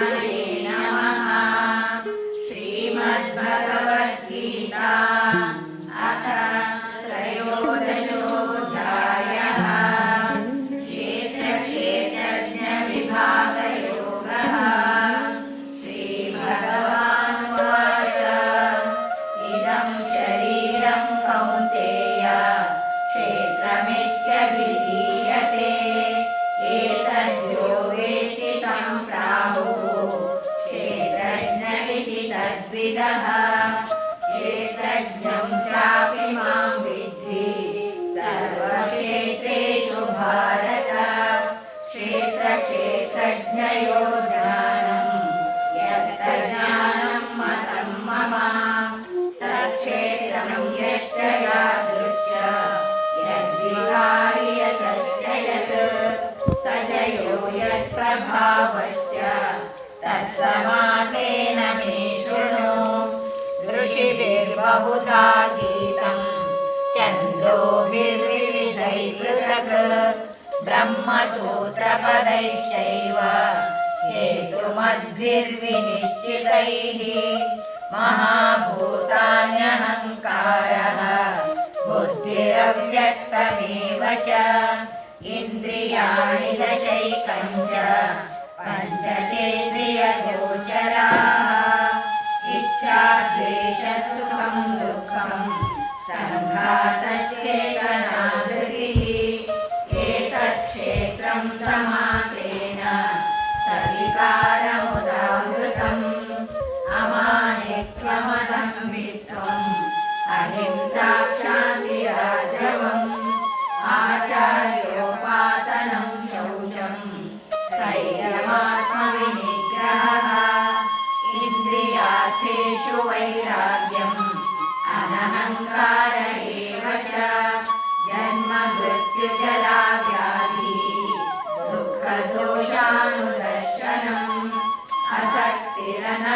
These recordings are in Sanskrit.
Amen. क्षेत्रक्षेत्रज्ञयो ज्ञानम् यत्तज्ज्ञानं मतं मम। तत्क्षेत्रं यच्च यादृश्च यद्विकारि यतश्च यत् स च यो यत्प्रभावश्च। तत्समासेन मे शृणु। ऋषिभिर्बहुधा गीतम् छन्दोभिर्विविधैः पृथक् ब्रह्मसूत्रपदैश्चैव हेतुमद्भिर्विनिश्चितैः महाभूतान्यहङ्कारः बुद्धिरव्यक्तमेव च इन्द्रियाणि दशैकञ्च पञ्चचेन्द्रियगोचराः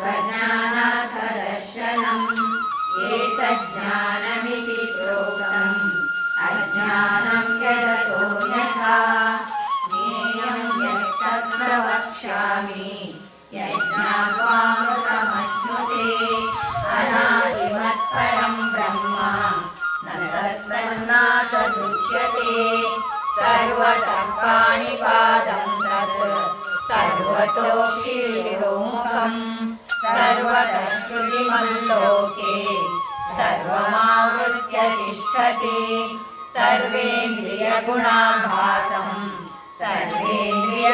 तत्त्वज्ञानार्थदर्शनम् एतज्ज्ञानमिति प्रोक्तम्। अज्ञानं यदतो यथा ज्ञेयं यत्तत्र वक्ष्यामि यज्ञात्वामृतमश्नुते। अनादिमत्परं ब्रह्म। न सत्तन्नासदुच्यते सर्वतः पाणिपादं तत्। सर्वतोक्षिरोमुखम् सर्वतः श्रुतिमल्लोके सर्वमावृत्य तिष्ठति। सर्वेन्द्रियगुणाभासम् सर्वेन्द्रियविवर्जितम्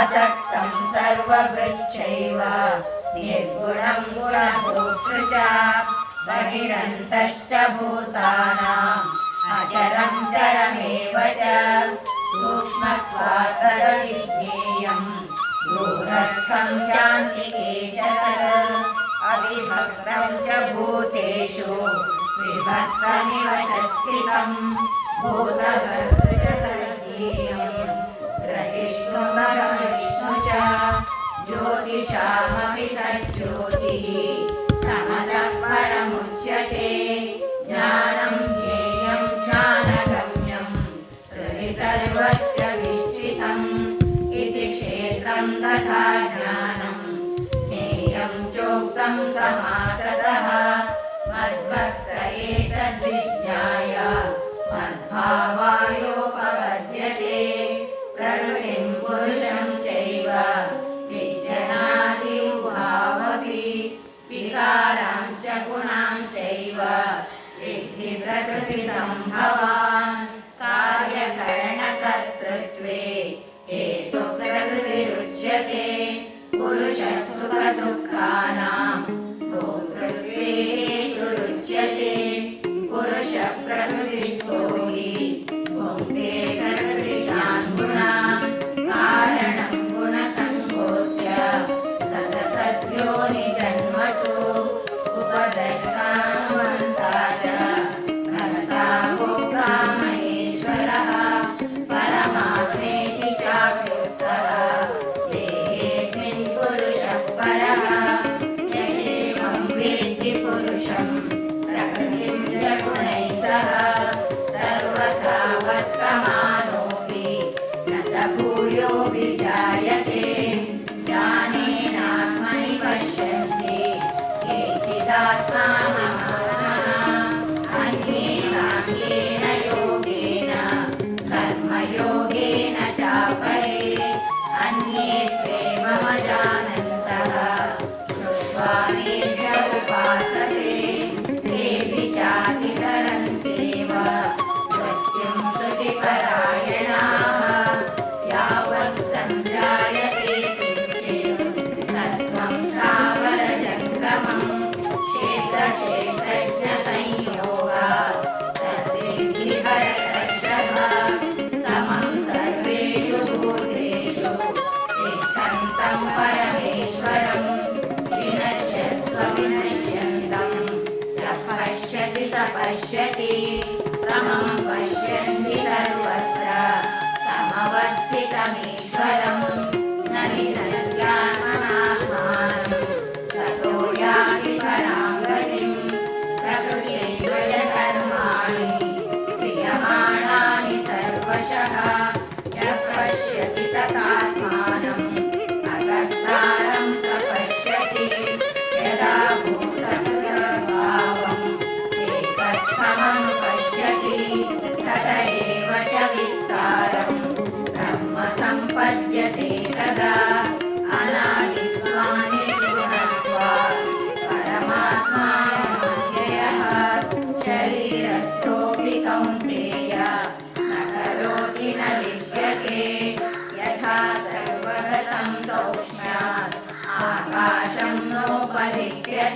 असक्तं सर्वभृक्षैव निर्गुणं गुणभोक्तृ च बहिरन्तश्च भूतानाम् अचरं चरमेव च सूक्ष्मत्वात् तदविज्ञेयम् रूढस्थं चान्तिके च अविभक्तं च भूतेषु। विभक्तमिव च स्थितं भूतगर्भजतर्दीयं रसिष्णुमगविष्णु च ज्योतिषामपि तर् नोपलिके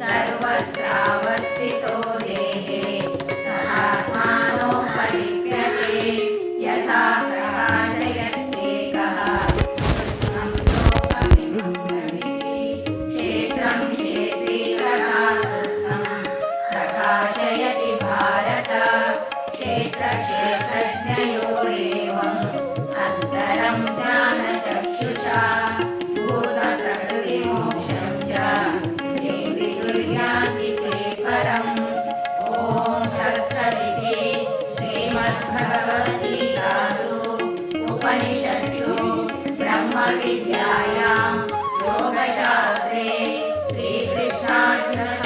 सर्वत्रावस्थितो Amen.